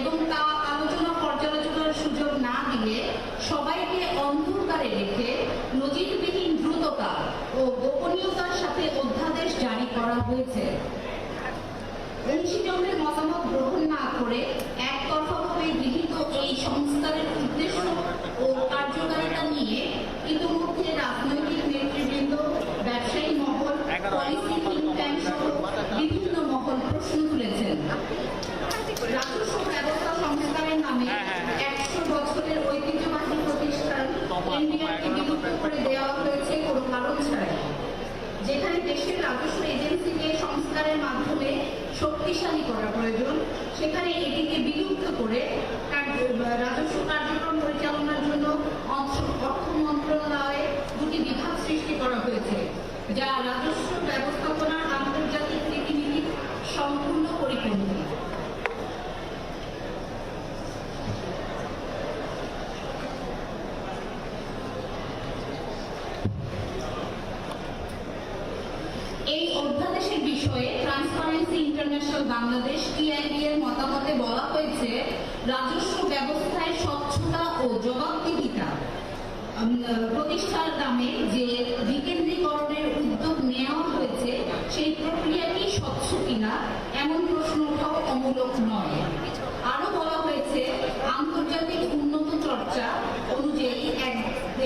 এবং তা আলোচনা পর্যালোচনার সুযোগ না দিলে সবাইকে অন্ধকারে রেখে নজিরবিহীন দ্রুততা ও গোপনীয়তার সাথে অধ্যাদেশ জারি করা হয়েছে। অংশীজনদের মতামত গ্রহণ না করে একতরফাভাবে গৃহীত এই সংস্কারের উদ্দেশ্য ও কার্যকারিতা নিয়ে ইতিমধ্যে রাজনৈতিক নেতৃবৃন্দ ব্যবসায়ী মহল পলিসি থিঙ্ক ট্যাঙ্ক সহ বিভিন্ন মহল প্রশ্ন তুলেছেন রাজস্ব ব্যবস্থা সংস্কারের নামে একশো বছরের ঐতিহ্যবাহী প্রতিষ্ঠান এনবিআরকে বিলুপ্ত করে দেওয়া হয়েছে কোনো কারণ ছাড়াই যেখানে দেশের রাজস্ব এজেন্সিকে সংস্কারের মাধ্যমে শক্তিশালী করা প্রয়োজন। সেখানে এটিকে বিলুপ্ত করে রাজস্ব কার্যক্রম পরিচালনার জন্য অর্থ- মন্ত্রণালয়ে দুটি বিভাগ সৃষ্টি করা হয়েছে, যা রাজস্ব ব্যবস্থাপনার আন্তর্জাতিক রীতিনীতির সম্পূর্ণ পরিপন্থী এই অধ্যাদেশের বিষয়ে ট্রান্সপারেন্সি ইন্টারন্যাশনাল বাংলাদেশ টিআইবি এর মতামতে বলা হয়েছে রাজস্ব ব্যবস্থায় স্বচ্ছতা ও জবাবদিহিতা উম, প্রতিষ্ঠার নামে যে বিকেন্দ্রীকরণের উদ্যোগ নেওয়া হয়েছে, সেই প্রক্রিয়াটি স্বচ্ছ কিনা, এমন প্রশ্ন ওঠাও অমূলক নয়। আরও বলা হয়েছে, আন্তর্জাতিক উন্নত চর্চা অনুযায়ী এক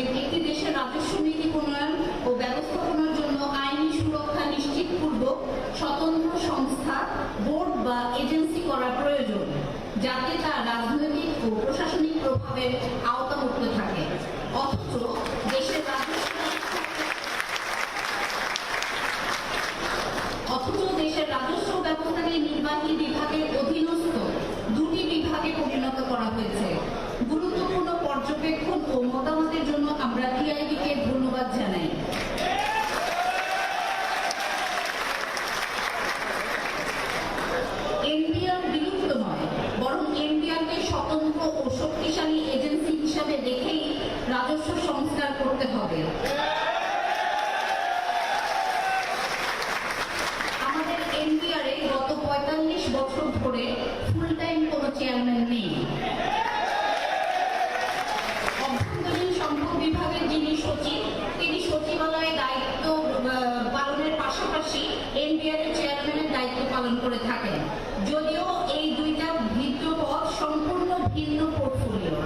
একটি দেশের রাজস্ব নীতি প্রণয়ন ও ব্যবস্থাপনার জন্য আইনি সুরক্ষা নিশ্চিতপূর্বক স্বতন্ত্র সংস্থা, বোর্ড বা এজেন্সি করা প্রয়োজন, যাতে তা রাজনৈতিক ও প্রশাসনিক প্রভাবের আওতামুক্ত থাকে। দেশের অথচ দেশের রাজস্ব ব্যবস্থাকে নির্বাহী বিভাগের অধীনস্থ দুটি বিভাগে পরিণত করা হয়েছে গুরুত্বপূর্ণ পর্যবেক্ষণ ও মতামতের জন্য আমরা টিআইবিকে ধন্যবাদ জানাই এনবিআর বিলুপ্ত নয় বরং এনবিআরকে স্বতন্ত্র ও শক্তিশালী এজেন্সি হিসাবে দেখেই রাজস্ব সংস্কার করতে হবে। আমাদের এনবিআর এ গত পঁয়তাল্লিশ বছর ধরে ফুল টাইম কোনো চেয়ারম্যান নেই। বিভাগের যিনি সচিব, তিনি দায়িত্ব পালনের পাশাপাশি চেয়ারম্যানের দায়িত্ব পালন করে থাকেন। যদিও এই দুইটা ভিন্ন পদ সম্পূর্ণ ভিন্ন পোর্টফোলিও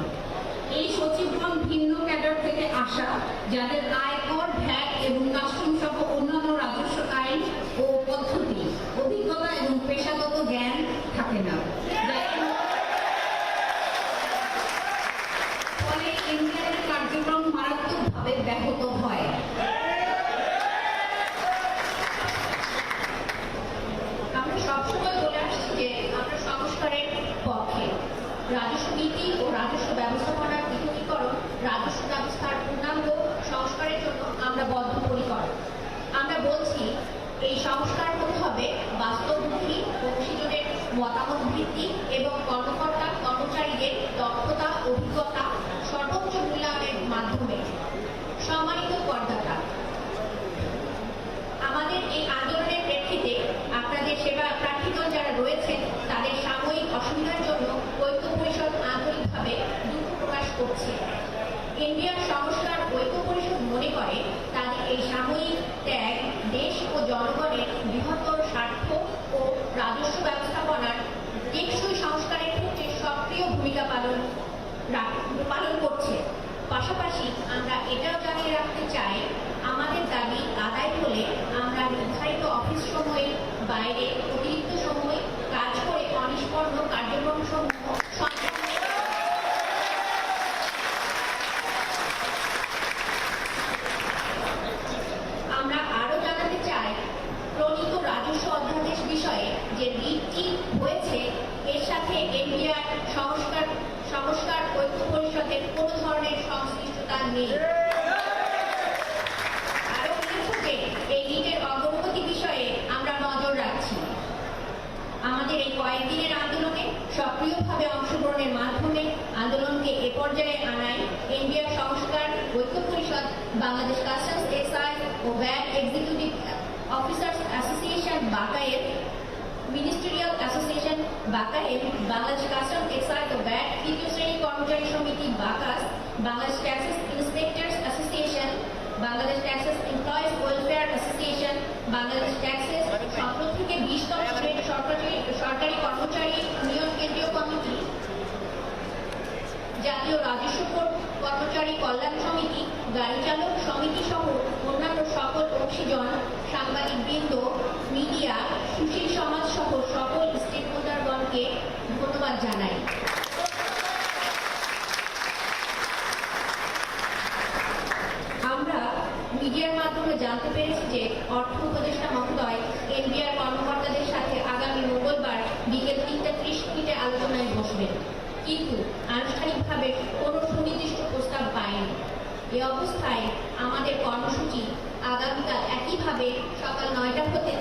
এই সচিবগণ ভিন্ন ক্যাডার থেকে আসা, যাদের আয়কর ভ্যাট এবং কাস্টম সহ অন্যান্য রাজস্ব আইন ও পদ্ধতি, অভিজ্ঞতা এবং পেশাগত জ্ঞান থাকে না। ফলে ইন্ডিয়ার কার্যক্রম মারাত্মকভাবে ব্যাহত হয়। আমরা সবসময় বলে আসছি আমরা সংস্কারের পক্ষে রাজস্ব নীতি ও রাজস্ব ব্যবস্থাপনার বিকেন্দ্রীকরণ রাজস্ব ব্যবস্থার পূর্ণাঙ্গ সংস্কারের জন্য আমরা বদ্ধপরিকর। আমরা বলছি, এই সংস্কার হতে হবে বাস্তবমুখী অংশীজনের মতামত ভিত্তিক এবং কর্মকর্তা, কর্মচারীদের দক্ষতা, অভিজ্ঞতা সর্বোচ্চ মূল্যায়নের মাধ্যমে। সম্মানিত করদাতা করে, তাদের এই সাময়িক ত্যাগ দেশ ও জনগণের বৃহত্তর স্বার্থ ও রাজস্ব ব্যবস্থাপনার টেকসই সংস্কারের ক্ষেত্রে সক্রিয় ভূমিকা পালন পালন করছে। পাশাপাশি আমরা এটাও জানিয়ে রাখতে চাই, আমাদের দাবি আদায় হলে আমরা নির্ধারিত অফিস সময়ের বাইরে where Executive Officers Association Bakayev, Ministerial Association Bakayev, Bangladesh Custom Excise ও ব্যাট তৃতীয় শ্রেণী কর্মচারী সমিতি বাকাস Bangladesh taxes inspectors association Bangladesh taxes employees welfare association Bangladesh taxes সতেরো থেকে বিশতম গ্রেড সরকারি সরকারি কর্মচারী নিয়োগ কেন্দ্রীয় কমিটি জাতীয় রাজস্ব বোর্ড কল্যাণ সমিতি গাড়ি চালক সমিতি সহ অন্যান্য সকল অংশীজন, সাংবাদিকবৃন্দ, মিডিয়া, সুশীল সমাজ সহ সকল স্টেক হোল্ডারগণকে ধন্যবাদ জানাই। আমরা মিডিয়ার মাধ্যমে জানতে পেরেছি যে অর্থ উপদেষ্টা মহোদয়, এনবিআর কর্মকর্তাদের সাথে আগামী মঙ্গলবার বিকেল তিনটা ত্রিশ মিনিটে আলোচনায় বসবেন। কিন্তু আনুষ্ঠানিকভাবে কোনো সুনির্দিষ্ট প্রস্তাব পায়নি এ অবস্থায় আমাদের কর্মসূচি আগামীকাল একইভাবে সকাল নয়টা হতে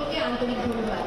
সকলকে আন্তরিক ধন্যবাদ।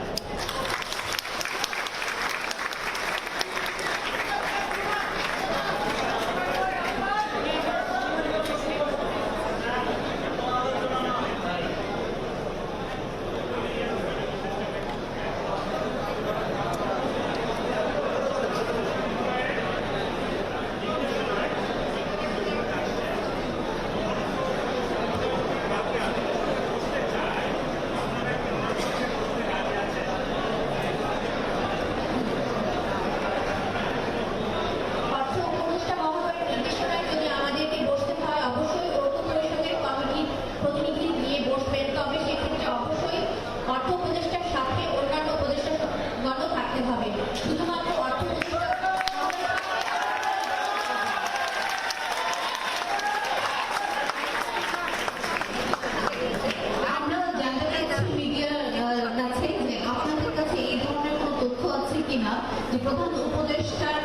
না, যে প্রধান উপদেষ্টার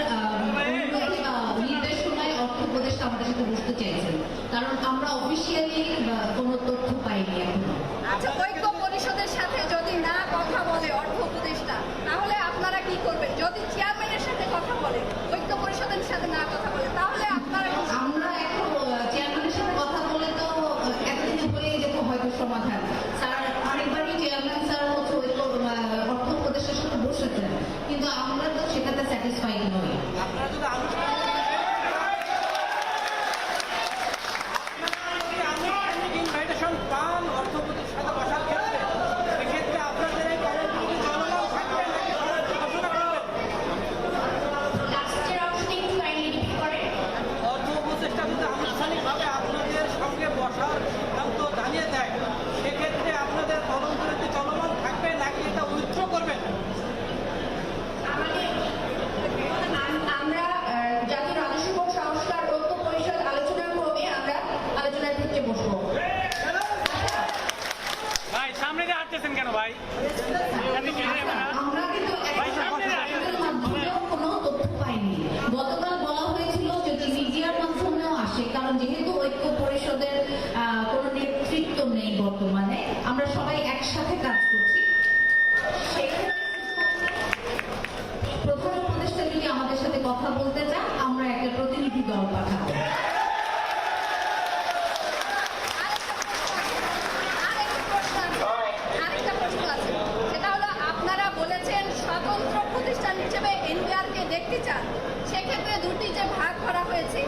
নির্দেশনায় অর্থ উপদেষ্টা আমাদের সাথে বসতে চাইছেন কারণ আমরা অফিসিয়ালি কোনো তথ্য পাইনি এখন। আচ্ছা, একটি চাল সেক্ষেত্রে দুটি যে ভাগ করা হয়েছে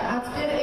atmosphere